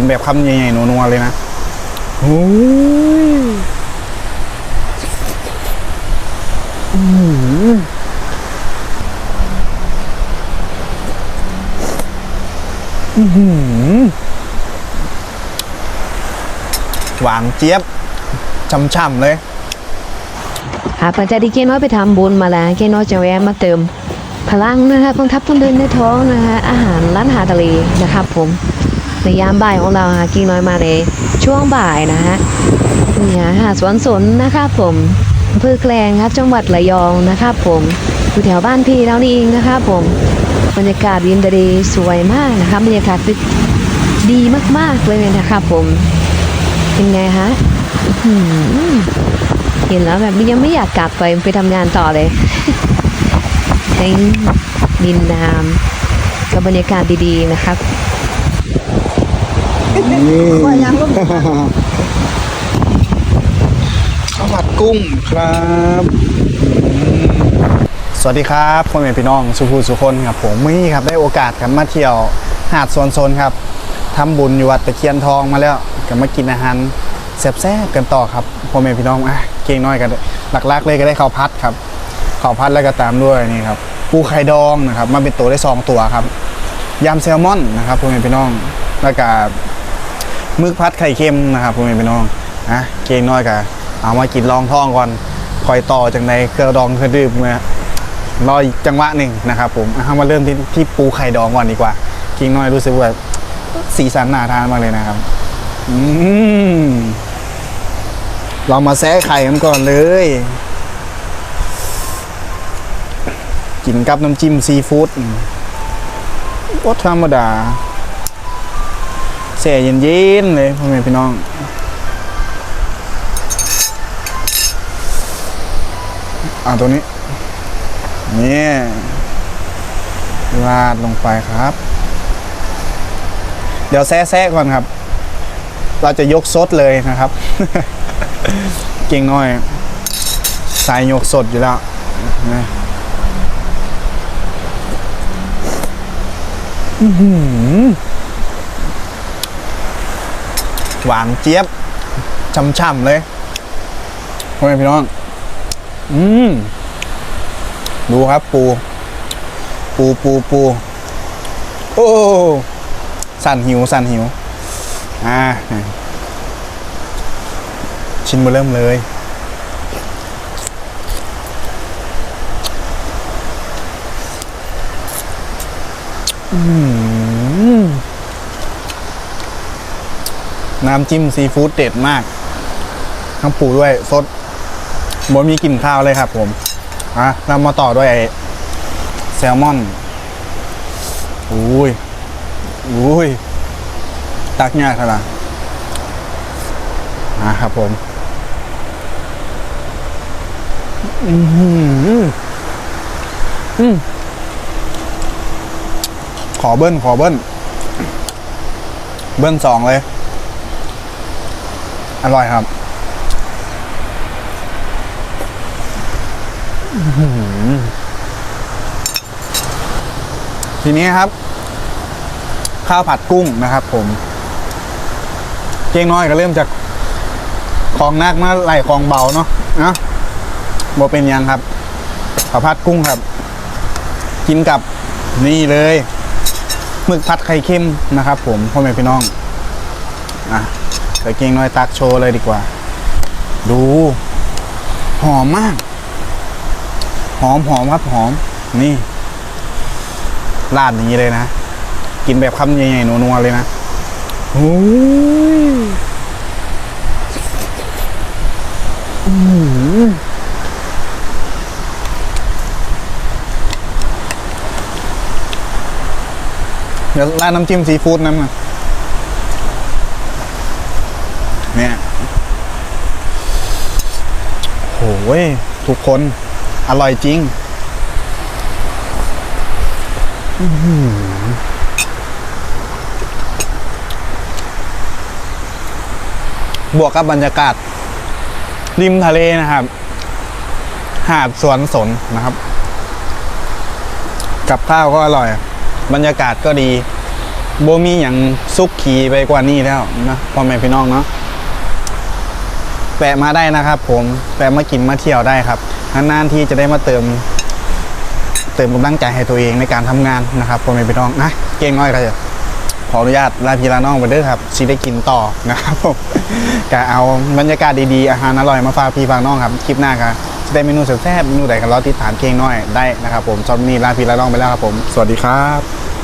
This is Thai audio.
กินแบบคำใหญ่ๆนัวๆเลยนะโอ้ยอื้อหืออื้อหือหวานเจี๊ยบช่ำๆเลยหากหลังจากที่เกน้อยไปทำบุญมาแล้วเกน้อยจะแวะมาเติมพลังนะคะกองทัพต้องเดินในท้องนะคะอาหารร้านอาหารทะเลนะครับผม ในยามบ่ายของเราค่ะเกน้อยมาในช่วงบ่ายนะฮะเนี่ฮะหาสวนสนนะครับผมอำเภอแกลงครับจังหวัดระยองนะครับผมอยู่แถวบ้านพี่เรานี่เองนะครับผมบรรยากาศริมทะเลสวยมากนะครับบรรยากาศดีมากๆเลยนะครับผมเป็นไงฮะเห็นแล้วแบบยังไม่อยากกลับไปไปทำงานต่อเลยในดินน้ำกับบรรยากาศดีๆนะครับ ข้าวผัดกุ้งครับ สวัสดีครับพ่อแม่พี่น้องสุภูสุคนครับผมมื่อนี้ครับได้โอกาสครับมาเที่ยวหาดสวนโซนครับทำบุญอยู่วัดตะเคียนทองมาแล้วก็มากินอาหารแซ่บๆกันต่อครับพ่อแม่พี่น้องอะเก่งน้อยกันหลักๆเลยก็ได้ข้าวพัดครับข้าวพัดแล้วก็ตามด้วยนี่ครับปูไข่ดองนะครับมาเป็นตัวได้สองตัวครับยำแซลมอนนะครับพ่อแม่พี่น้องแล้วก็ มึกพัดไข่เค็มนะครับพ่อแม่พี่น้องนะเก่งน้อยกะเอามากินลองท้องก่อนคอยต่อจากในเครือดองเครือดื่มมารอจังหวะหนึ่งนะครับผมเอามาเริ่มที่ที่ปูไข่ดองก่อนดีกว่าเก่งน้อยรู้สึกว่าสีสันน่าทานมากเลยนะครับอืมเรามาแซะไข่กันก่อนเลย กินกับน้ำจิ้มซีฟู้ดก็ธรรมดา แส่เย็นๆเลยพ่อแม่พี่น้องอ่าตัวนี้ นี่ราดลงไปครับ เดี๋ยวแซ่ๆก่อนครับ เราจะยกสดเลยนะครับ เก่งน้อย สายยกสดอยู่แล้วนะอือหือ หวานเจี๊ยบช่ำๆเลยพ่อแม่พี่น้อง อืมดูครับปู ปูปูปูโอ้สั่นหิว สั่นหิว อ่า ชิ้นมาเริ่มเลย อืม น้ำจิ้มซีฟู้ดเด็ดมากทั้งปูด้วยสดบนมีกลิ่นข้าวเลยครับผมอะเรามาต่อด้วยไอแซลมอนอุ้ยอุ้ยตักยากขนาดอะครับผมอือหืออืมขอเบิ้ลขอเบิ้ลเบิ้ลสองเลย อร่อยครับทีนี้ครับ ข้าวผัดกุ้งนะครับ ผม เก่งน้อยก็เริ่มจากของนักมาไหลของเบาเนาะนะบ่เป็นยังครับข้าวผัดกุ้งครับ กินกับนี่เลยหมึกผัดไข่เค็มนะครับ ผมพ่อแม่พี่น้องอะ เดี๋ยวเก่งน้อยตักโชว์เลยดีกว่า ดู หอมมาก หอมหอมครับหอม นี่ราดอย่างนี้เลยนะ กินแบบคำใหญ่ๆนัวๆเลยนะโอ้ยอื้อหือเดี๋ยวราดน้ำจิ้มซีฟู้ดน้ำนี่ยโหยทุกคน อร่อยจริงบวกกับบรรยากาศ ริมทะเลนะครับ หาดสวนสนนะครับ กับข้าวก็อร่อย บรรยากาศก็ดีโบมีอย่างซุกขีไปกว่านี้แล้วนะพ่อแม่พี่น้องเนาะ แปะมาได้นะครับผมแปะมากินมาเที่ยวได้ครับนานๆที่จะได้มาเติม เติมกำลังใจให้ตัวเองในการทำงานนะครับพ่อแม่พี่น้องนะเก่งน้อยก็จะขออนุญาตลาพี่ลาน้องไปเด้อครับสิได้กินต่อนะครับผมก็เอาบรรยากาศดีๆอาหารอร่อยมาฝากพี่ฝากน้องครับคลิปหน้าครับจะได้เมนูแซ่บๆเมนูใดกันรอติดตามเก่งน้อยได้นะครับผมจอมนี้ลาพี่ลาน้องไปแล้วครับผม สวัสดีครับ